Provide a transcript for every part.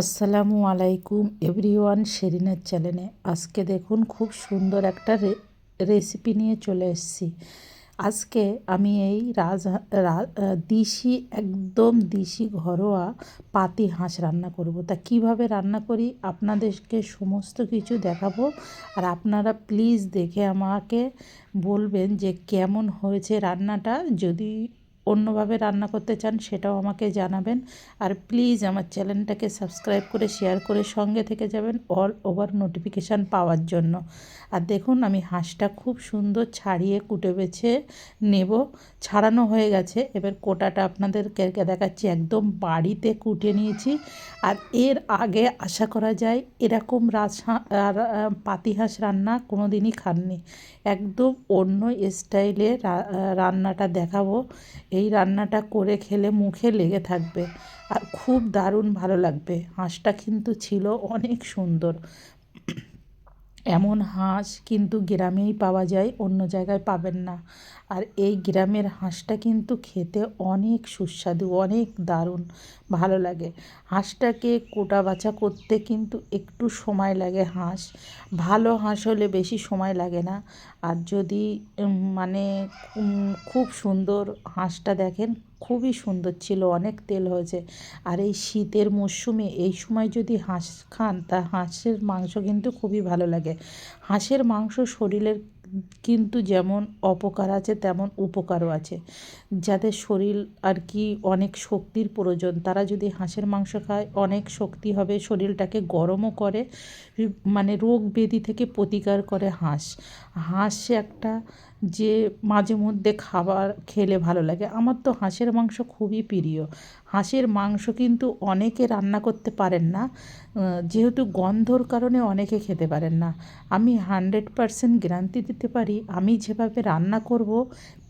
আসসালামু আলাইকুম এভরিওয়ান শেরিনের চ্যানেলে। আজকে দেখুন খুব সুন্দর একটা রেসিপি নিয়ে চলে এসেছি। আজকে আমি এই রাজ দিশি, একদম দিশি ঘরোয়া পাতি হাঁস রান্না করব। তা কীভাবে রান্না করি? আপনাদেরকে সমস্ত কিছু দেখাবো। আর আপনারা প্লিজ দেখে আমাকে বলবেন যে কেমন হয়েছে রান্নাটা। যদি অন্যভাবে রান্না করতে চান সেটাও আমাকে জানাবেন। আর প্লিজ আমার চ্যানেলটাকে সাবস্ক্রাইব করে শেয়ার করে সঙ্গে থেকে যাবেন অল ওভার নোটিফিকেশান পাওয়ার জন্য। আর দেখুন, আমি হাঁসটা খুব সুন্দর ছাড়িয়ে কুটে বেছে নেব। ছাড়ানো হয়ে গেছে। এবার কোটাটা আপনাদেরকে দেখাচ্ছি। একদম বাড়িতে কুটে নিয়েছি। আর এর আগে আশা করা যায় এরকম রাজ পাতি হাঁস রান্না কোনো দিনই খাননি। একদম অন্য স্টাইলে রান্নাটা দেখাবো। এই রান্নাটা করে খেলে মুখে লেগে থাকবে আর খুব দারুণ ভালো লাগবে। হাঁসটা কিন্তু ছিল অনেক সুন্দর। এমন হাঁস কিন্তু গ্রামেই পাওয়া যায়, অন্য জায়গায় পাবেন না। আর এই গ্রামের হাঁসটা কিন্তু খেতে অনেক সুস্বাদু, অনেক দারুণ। ভালো লাগে। হাঁসটাকে কোটা বাছা করতে কিন্তু একটু সময় লাগে হাঁস। ভালো হাঁস হলে বেশি সময় লাগে না। আর যদি মানে খুব সুন্দর হাঁসটা দেখেন, খুবই সুন্দর ছিল, অনেক তেল হয়েছে। আর এই শীতের মরশুমে এই সময় যদি হাঁস খান, তা হাঁসের মাংস কিন্তু খুবই ভালো লাগে। হাঁসের মাংস শরীরের কিন্তু যেমন অপকার আছে, তেমন উপকারও আছে। যাদের শরীর আর কি অনেক শক্তির প্রয়োজন, তারা যদি হাঁসের মাংস খায়, অনেক শক্তি হবে, শরীরটাকে গরমও করে মানে রোগ ব্যাধি থেকে প্রতিকার করে হাঁস। হাঁস একটা যে মাঝে মধ্যে খাবার খেলে ভালো লাগে। আমার তো হাঁসের মাংস খুবই প্রিয়। হাঁসের মাংস কিন্তু অনেকে রান্না করতে পারেন না যেহেতু গন্ধর কারণে অনেকে খেতে পারেন না। আমি হান্ড্রেড পারসেন্ট গ্যারান্টি দিতে পারি, আমি যেভাবে রান্না করব,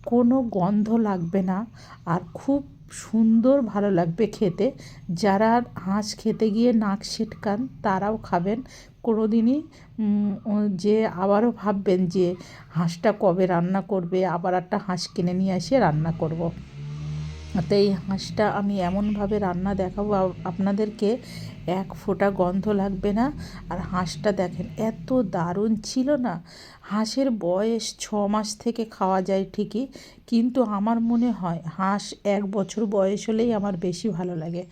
কোনো গন্ধ লাগবে না। আর খুব সুন্দর ভালো লাগবে খেতে যারা হাঁস খেতে গিয়ে নাক ছিটকান, তারাও খাবেন কোনো দিনই যে আবারও ভাববেন যে হাঁসটা কবে রান্না করবে, আবার একটা হাঁস কিনে নিয়ে এসে রান্না করব। তো এই হাঁসটা আমি এমনভাবে রান্না দেখাবো আপনাদেরকে এক ফোঁটা গন্ধ লাগবে না। আর হাঁসটা দেখেন, এত দারুণ ছিল না। হাঁসের বয়স ছ মাস থেকে খাওয়া যায় ঠিকই, কিন্তু আমার মনে হয় হাঁস এক বছর বয়স হলেই আমার বেশি ভালো লাগে।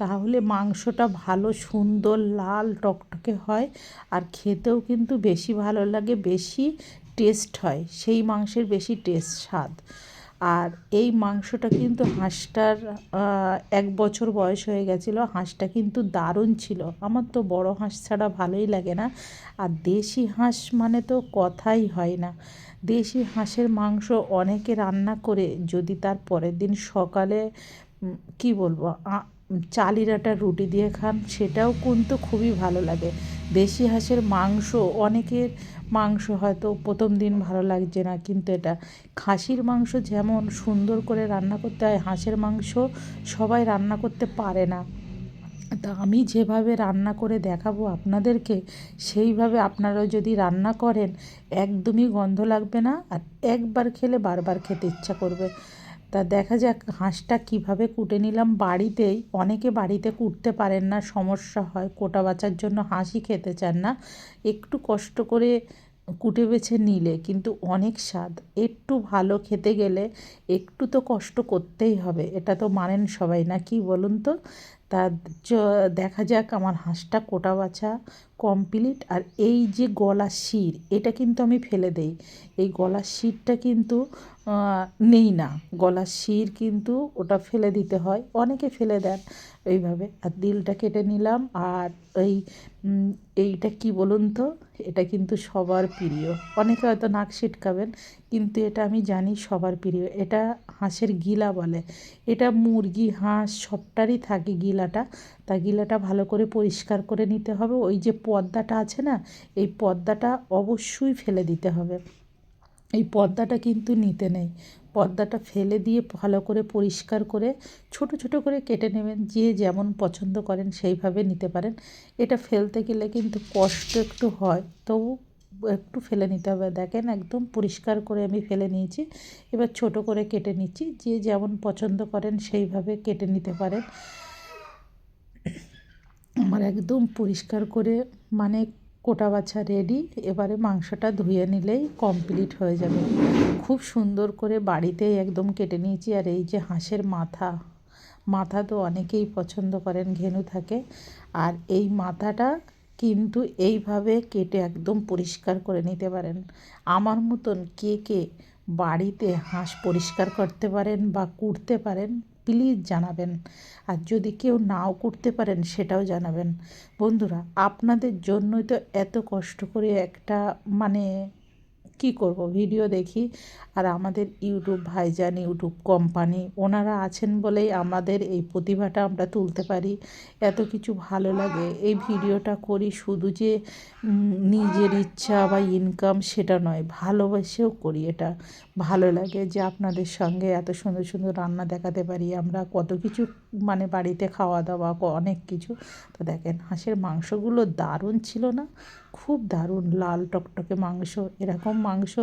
তাহলে মাংসটা ভালো, সুন্দর, লাল, টকটকে হয়, আর খেতেও কিন্তু বেশি ভালো লাগে, বেশি টেস্ট হয়, সেই মাংসের বেশি টেস্ট স্বাদ। আর এই মাংসটা কিন্তু হাঁসটার এক বছর বয়স হয়ে গেছিল। হাঁসটা কিন্তু দারুণ ছিল। আমার তো বড় হাঁস ছাড়া ভালোই লাগে না। আর দেশি হাঁস মানে তো কথাই হয় না। দেশি হাঁসের মাংস অনেকে রান্না করে যদি তার পরের দিন সকালে কি বলব চালিরাটা রুটি দিয়ে খান, সেটাও কিন্তু খুবই ভালো লাগে। দেশি হাঁসের মাংস, অনেকের মাংস হয়তো প্রথম দিন ভালো লাগছে না, কিন্তু এটা খাসির মাংস যেমন সুন্দর করে রান্না করতে হয়, হাঁসের মাংস সবাই রান্না করতে পারে না। তা আমি যেভাবে রান্না করে দেখাবো আপনাদেরকে, সেইভাবে আপনারাও যদি রান্না করেন, একদমই গন্ধ লাগবে না, আর একবার খেলে বারবার খেতে ইচ্ছা করবে। তা দেখা যাক হাঁসটা কীভাবে কুটে নিলাম। বাড়িতেই অনেকে বাড়িতে কুটতে পারেন না, সমস্যা হয়। কোটা বাচার জন্য হাঁসই খেতে চান না। একটু কষ্ট করে কুটে বেছে নিলে কিন্তু অনেক স্বাদ। একটু ভালো খেতে গেলে একটু তো কষ্ট করতেই হবে, এটা তো মানেন সবাই, না কি বলুন তো? তা দেখা যাক আমার হাঁসটা কোটা বাছা কমপ্লিট আর এই যে গলার শির, এটা কিন্তু আমি ফেলে দেই। এই গলার শিরটা কিন্তু নেই না। গলার শির কিন্তু ওটা ফেলে দিতে হয়। অনেকে ফেলে দেন এইভাবে। আর দিলটা কেটে নিলাম আর এই এইটা কি বলুন তো? এটা কিন্তু সবার প্রিয়। অনেকে হয়তো নাক ছিটকাবেন, কিন্তু এটা আমি জানি সবার প্রিয়। এটা হাঁসের গিলা বলে। এটা মুরগি, হাঁস সবটারই থাকে গিলাটা। তা গিলাটা ভালো করে পরিষ্কার করে নিতে হবে। ওই যে পর্দাটা আছে না, এই পর্দাটা অবশ্যই ফেলে দিতে হবে। এই পর্দাটা কিন্তু নিতে নেই। পর্দাটা ফেলে দিয়ে ভালো করে পরিষ্কার করে ছোট ছোট করে কেটে নেবেন, যে যেমন পছন্দ করেন সেইভাবে নিতে পারেন। এটা ফেলতে গেলে কিন্তু কষ্ট একটু হয়, তবু একটু ফেলে নিতে হবে। দেখেন একদম পরিষ্কার করে আমি ফেলে নিয়েছি। এবার ছোট করে কেটে নিচ্ছি, যে যেমন পছন্দ করেন সেইভাবে কেটে নিতে পারেন। আমার একদম পরিষ্কার করে মানে কোটা বাছা রেডি এবারে মাংসটা ধুয়ে নিলেই কমপ্লিট হয়ে যাবে। খুব সুন্দর করে বাড়িতেই একদম কেটে নিয়েছি, আর এই যে হাঁসের মাথা মাথা তো অনেকেই পছন্দ করেন, ঘেনু থাকে, আর এই মাথাটা কিন্তু এইভাবে কেটে একদম পরিষ্কার করে নিতে পারেন। আমার মতন কে কে বাড়িতে হাঁস পরিষ্কার করতে পারেন বা কুড়তে পারেন প্লিজ জানাবেন। আর যদি কেউ নাও করতে পারেন, সেটাও জানাবেন। বন্ধুরা, আপনাদের জন্যই তো এত কষ্ট করে একটা মানে কি করব, ভিডিও দেখি। আর আমাদের ইউটিউব ভাইজান, ইউটিউব কোম্পানি, ওনারা আছেন বলেই আমাদের এই প্রতিভাটা আমরা তুলতে পারি। এত কিছু ভালো লাগে। এই ভিডিওটা করি শুধু যে নিজের ইচ্ছা বা ইনকাম সেটা নয়, ভালোবেসেও করি এটা। ভালো লাগে যে আপনাদের সঙ্গে এত সুন্দর সুন্দর রান্না দেখাতে পারি। আমরা কত কিছু মানে বাড়িতে খাওয়া দাওয়া অনেক কিছু। তো দেখেন, হাঁসের মাংসগুলো দারুণ ছিল না? খুব দারুণ, লাল টকটকে মাংস, এরকম মাংস,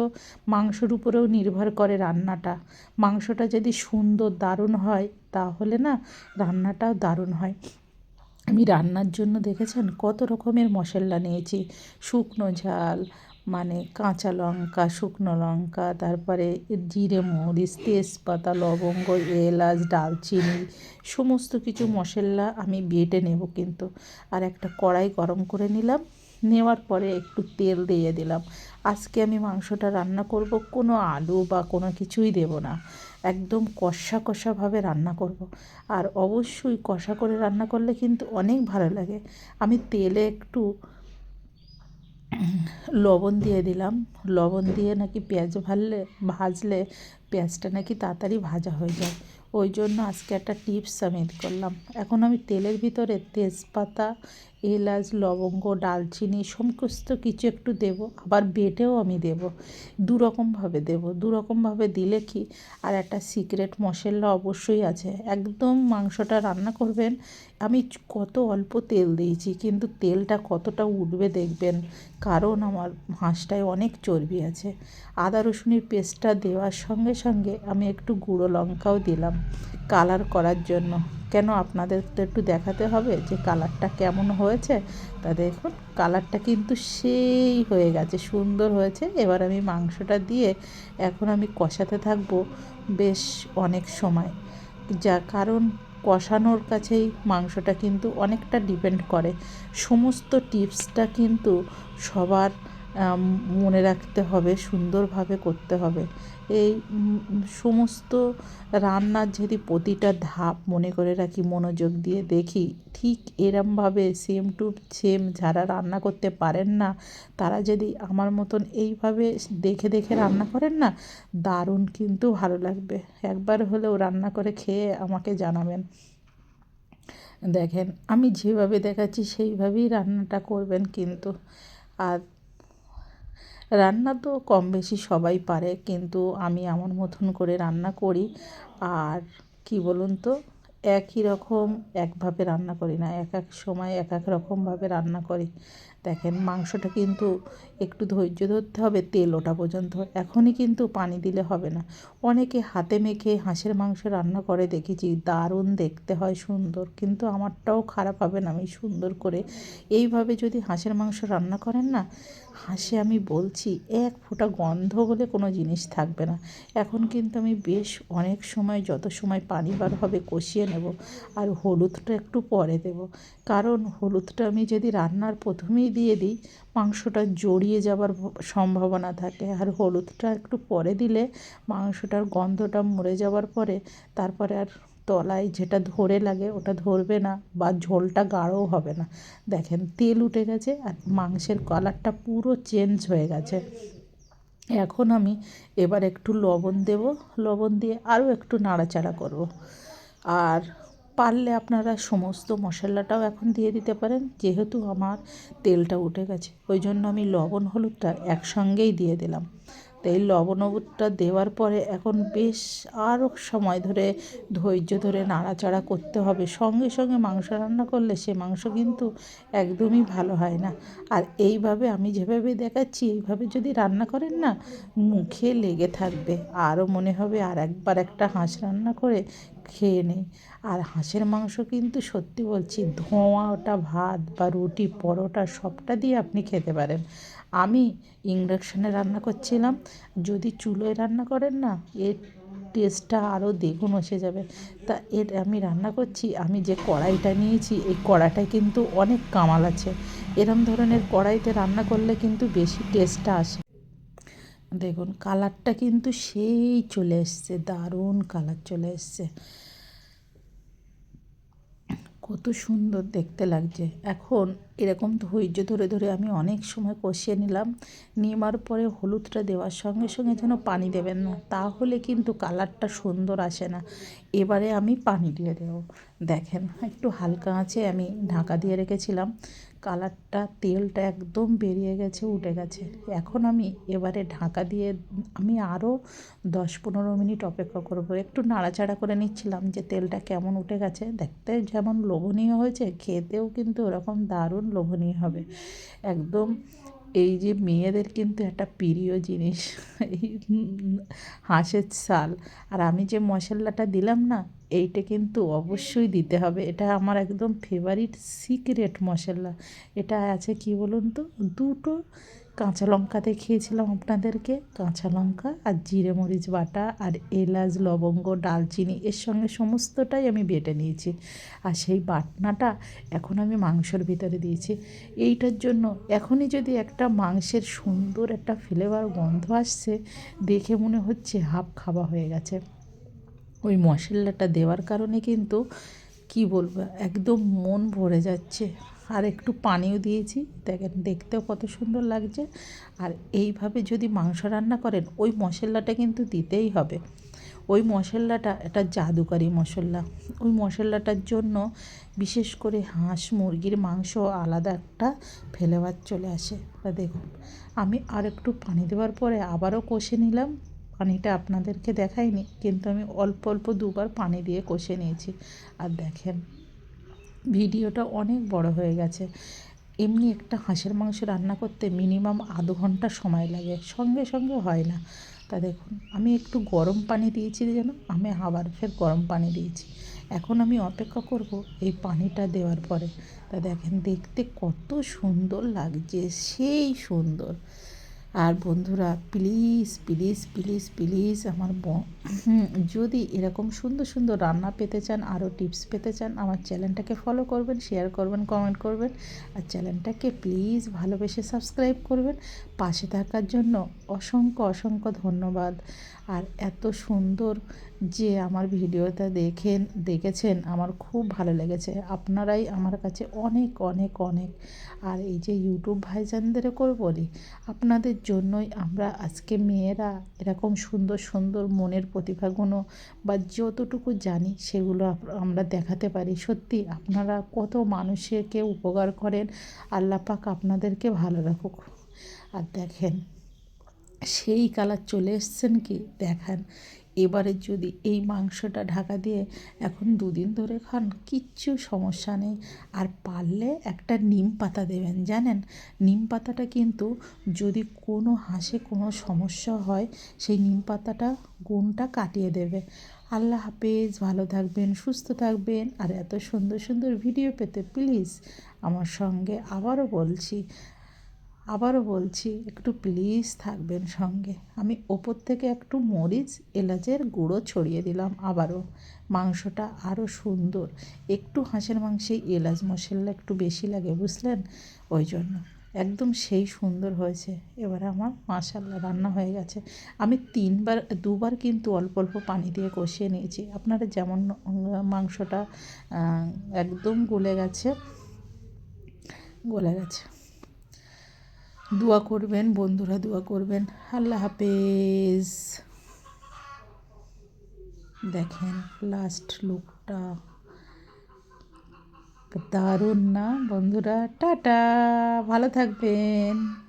মাংসর উপরেও নির্ভর করে রান্নাটা। মাংসটা যদি সুন্দর, দারুণ হয়, তাহলে না রান্নাটাও দারুণ হয়। আমি রান্নার জন্য দেখেছেন, কত রকমের মশলা নিয়েছি। শুকনো ঝাল মানে কাঁচা লঙ্কা, শুকনো লঙ্কা, তারপরে জিরে মরিচ, তেজপাতা, লবঙ্গ, এলাচ, ডালচিনি, সমস্ত কিছু মশলা আমি বেটে নেব কিন্তু। আর একটা কড়াই গরম করে নিলাম। নেওয়ার পরে একটু তেল দিয়ে দিলাম। আজকে আমি মাংসটা রান্না করব, কোনো আলু বা কোনো কিছুই দেব না। একদম কষা কষাভাবে রান্না করব। আর অবশ্যই কষা করে রান্না করলে কিন্তু অনেক ভালো লাগে। আমি তেলে একটু লবণ দিয়ে দিলাম। লবণ দিয়ে নাকি পেঁয়াজ ভাজলে ভাজলে পেঁয়াজটা নাকি তাড়াতাড়ি ভাজা হয়ে যায়। ওই জন্য আজকে একটা টিপস আমি করলাম। এখন আমি তেলের ভিতরে তেজপাতা এলাচ, লবঙ্গ, ডালচিনি, সমস্ত কিছু একটু দেব, আবার বেটেও আমি দেব। দুরকমভাবে দেব। দুরকমভাবে দিলে কি? আর একটা সিক্রেট মশলা অবশ্যই আছে। একদম মাংসটা রান্না করবেন। আমি কত অল্প তেল দিয়েছি, কিন্তু তেলটা কতটা উঠবে দেখবেন। কারণ আমার হাঁসটায় অনেক চর্বি আছে। আদা রসুনের পেস্টটা দেওয়ার সঙ্গে সঙ্গে আমি একটু গুঁড়ো লঙ্কাও দিলাম। কালার করার জন্য। কেন আপনাদের তো একটু দেখাতে হবে যে কালারটা কেমন হয়েছে? তা দেখুন, কালারটা কিন্তু সেই হয়ে গেছে, সুন্দর হয়েছে। এবার আমি মাংসটা দিয়ে এখন আমি কষাতে থাকব বেশ অনেক সময়। যা কারণ কষানোর কাছেই মাংসটা কিন্তু অনেকটা ডিপেন্ড করে। সমস্ত টিপসটা কিন্তু সবার মনে রাখতে হবে, সুন্দরভাবে করতে হবে। এই সমস্ত রান্নার যদি প্রতিটা ধাপ মনে করে রাখি, মনোযোগ দিয়ে দেখি, ঠিক এরমভাবে সেম টু সেম যারা রান্না করতে পারেন না, তারা যদি আমার মতন এইভাবে দেখে দেখে রান্না করেন না, দারুণ কিন্তু ভালো লাগবে। একবার হলেও রান্না করে খেয়ে আমাকে জানাবেন। দেখেন, আমি যেভাবে দেখাচ্ছি, সেইভাবেই রান্নাটা করবেন কিন্তু। আর রান্না তো কম বেশি সবাই পারে, কিন্তু আমি আমার মতন করে রান্না করি। আর কি বলুন তো, একই রকম একভাবে রান্না করি না, এক এক সময় এক এক রকমভাবে রান্না করি। দেখেন, মাংসটা কিন্তু একটু ধৈর্য ধরতে হবে, তেল ওটা পর্যন্ত। এখনই কিন্তু পানি দিলে হবে না। অনেকে হাতে মেখে হাঁসের মাংস রান্না করে দেখেছি, দারুণ দেখতে হয় সুন্দর। কিন্তু আমারটাও খারাপ হবে না, আমি সুন্দর করে এইভাবে যদি হাঁসের মাংস রান্না করেন না, হাঁসে আমি বলছি, এক ফোঁটা গন্ধ বলে কোনো জিনিস থাকবে না। এখন কিন্তু আমি বেশ অনেক সময়, যত সময় পানি বার হবে কষিয়ে নেব আর হলুদটা একটু পরে দেব। কারণ হলুদটা আমি যদি রান্নার প্রথমেই দিয়ে দিই মাংসটা জড়িয়ে যাবার সম্ভাবনা থাকে। আর হলুদটা একটু পরে দিলে মাংসটার গন্ধটা মরে যাওয়ার পরে তারপরে আর তলায় যেটা ধরে লাগে ওটা ধরবে না বা ঝোলটা গাঢ়ও হবে না। দেখেন, তেল উঠে গেছে আর মাংসের কালারটা পুরো চেঞ্জ হয়ে গেছে। এখন আমি এবার একটু লবণ দেব। লবণ দিয়ে আরও একটু নাড়াচাড়া করব। আর পারলে আপনারা সমস্ত মশলাটাও এখন দিয়ে দিতে পারেন, যেহেতু আমার তেলটা উঠে গেছে। ওই জন্য আমি লবণ হলুদটা একসঙ্গেই দিয়ে দিলাম। তো এই হলুদটা দেওয়ার পরে এখন বেশ আরও সময় ধরে ধৈর্য ধরে নাড়াচাড়া করতে হবে। সঙ্গে সঙ্গে মাংস রান্না করলে সে মাংস কিন্তু একদমই ভালো হয় না। আর এইভাবে আমি যেভাবে দেখাচ্ছি, এইভাবে যদি রান্না করেন না, মুখে লেগে থাকবে। আরও মনে হবে আর একবার একটা হাঁস রান্না করে খেয়ে নেই। আর হাঁসের মাংস কিন্তু সত্যি বলছি, ধোঁয়াটা, ভাত বা রুটি, পরোটা সবটা দিয়ে আপনি খেতে পারেন। আমি ইন্ডাকশানে রান্না করছিলাম, যদি চুলোয় রান্না করেন না, এর টেস্টটা আরও দ্বিগুণ এসে যাবে। তা এর আমি রান্না করছি, আমি যে কড়াইটা নিয়েছি, এই কড়াইটায় কিন্তু অনেক কামাল আছে। এরম ধরনের কড়াইতে রান্না করলে কিন্তু বেশি টেস্টটা আসে। দেখুন, কালারটা কিন্তু সেই চলে এসছে, দারুণ কালার চলে এসছে। কত সুন্দর দেখতে লাগছে। এখন এরকম ধৈর্য ধরে ধরে আমি অনেক সময় কষিয়ে নিলাম। নেওয়ার পরে হলুদটা দেওয়ার সঙ্গে সঙ্গে যেন পানি দেবেন না, তাহলে কিন্তু কালারটা সুন্দর আসে না। এবারে আমি পানি দিয়ে দেবো। দেখেন, একটু হালকা আছে আমি ঢাকা দিয়ে রেখেছিলাম। কালারটা, তেলটা একদম বেরিয়ে গেছে, উঠে গেছে। এখন আমি এবারে ঢাকা দিয়ে আমি আরও দশ পনেরো মিনিট অপেক্ষা করব। একটু নাড়াচাড়া করে নিচ্ছিলাম যে তেলটা কেমন উঠে গেছে। দেখতে যেমন লোভনীয় হয়েছে, খেতেও কিন্তু ওরকম দারুণ লোভনীয় হবে। একদম এই যে মেয়েদের কিন্তু একটা প্রিয় জিনিস। এই হাঁসের ছাল আর আমি যে মশলাটা দিলাম না, এইটা কিন্তু অবশ্যই দিতে হবে। এটা আমার একদম ফেভারিট সিক্রেট মশলা। এটা আছে কি বলুন তো? দুটো কাঁচা লঙ্কা দেখিয়েছিলাম আপনাদেরকে। কাঁচা লঙ্কা আর জিরে মরিচ বাটা আর এলাচ, লবঙ্গ, ডালচিনি, এর সঙ্গে সমস্তটাই আমি বেটে নিয়েছি। আর সেই বাটনাটা এখন আমি মাংসর ভিতরে দিয়েছি। এইটার জন্য এখনই যদি একটা মাংসের সুন্দর একটা ফ্লেভার গন্ধ আসছে, দেখে মনে হচ্ছে হাফ খাওয়া হয়ে গেছে। ওই মশলাটা দেওয়ার কারণে কিন্তু কি বলব, একদম মন ভরে যাচ্ছে। আর একটু পানিও দিয়েছি। দেখেন, দেখতেও কত সুন্দর লাগছে। আর এইভাবে যদি মাংস রান্না করেন, ওই মশলাটা কিন্তু দিতেই হবে। ওই মশলাটা একটা জাদুকারি মশলা। ওই মশলাটার জন্য বিশেষ করে হাঁস, মুরগির মাংস আলাদা একটা ফেলেবার চলে আসে। তা দেখুন, আমি আর একটু পানি দেওয়ার পরে আবারও কষে নিলাম। পানিটা আপনাদেরকে দেখাইনি, কিন্তু আমি অল্প অল্প দুবার পানি দিয়ে কষে নিয়েছি। আর দেখেন ভিডিওটা অনেক বড় হয়ে গেছে। এমনি একটা হাঁসের মাংস রান্না করতে মিনিমাম আধ ঘণ্টা সময় লাগে। সঙ্গে সঙ্গে হয় না। তা দেখুন, আমি একটু গরম পানি দিয়েছি যেন আমি আবার ফের গরম পানি দিয়েছি। এখন আমি অপেক্ষা করব এই পানিটা দেওয়ার পরে। তা দেখেন, দেখতে কত সুন্দর লাগছে, সেই সুন্দর। আর বন্ধুরা প্লিজ প্লিজ প্লিজ প্লিজ আমার যদি এরকম সুন্দর সুন্দর রান্না পেতে চান, আরও টিপস পেতে চান, আমার চ্যানেলটাকে ফলো করবেন শেয়ার করবেন কমেন্ট করবেন আর চ্যানেলটাকে প্লিজ ভালোবেসে সাবস্ক্রাইব করবেন। পাশে থাকার জন্য অসংখ্য অসংখ্য ধন্যবাদ। আর এত সুন্দর যে আমার ভিডিওটা দেখেন, দেখেছেন, আমার খুব ভালো লেগেছে। আপনারাই আমার কাছে অনেক অনেক অনেক। আর এই যে ইউটিউব ভাইজানদেরও করে বলি, আপনাদের জন্যই আমরা আজকে মেয়েরা এরকম সুন্দর সুন্দর মনের প্রতিভাগুলো বা যতটুকু জানি সেগুলো আমরা দেখাতে পারি। সত্যি আপনারা কত মানুষকে উপকার করেন আল্লাপাক আপনাদেরকে ভালো রাখুক। আর দেখেন সেই কালার চলে এসছেন কি? দেখান, এবারে যদি এই মাংসটা ঢাকা দিয়ে এখন দুদিন ধরে খান, কিচ্ছু সমস্যা নেই। আর পারলে একটা নিম পাতা দেবেন, জানেন? নিম পাতাটা কিন্তু যদি কোনো হাঁসে কোনো সমস্যা হয়, সেই নিম পাতাটা গুণটা কাটিয়ে দেবে। আল্লাহ হাফেজ, ভালো থাকবেন, সুস্থ থাকবেন। আর এত সুন্দর সুন্দর ভিডিও পেতে প্লিজ আমার সঙ্গে আবারও বলছি আবারও বলছি, একটু প্লিজ থাকবেন সঙ্গে। আমি ওপর থেকে একটু মরিচ, এলাচের গুঁড়ো ছড়িয়ে দিলাম আবারও। মাংসটা আরও সুন্দর। একটু হাঁসের মাংসে এলাচ মশলা একটু বেশি লাগে, বুঝলেন? ওই জন্য। একদম সেই সুন্দর হয়েছে। এবার আমার মাশাল্লাহ রান্না হয়ে গেছে। আমি তিনবার, দুবার কিন্তু অল্প অল্প পানি দিয়ে কষিয়ে নিয়েছি। আপনারা যেমন মাংসটা একদম গলে গেছে গলে গেছে। দোয়া করবেন, বন্ধুরা দোয়া করবেন। আল্লাহ হাফেজ। দেখেন লাস্ট লুকটা দারুণ না, বন্ধুরা? টাটা, ভালো থাকবেন।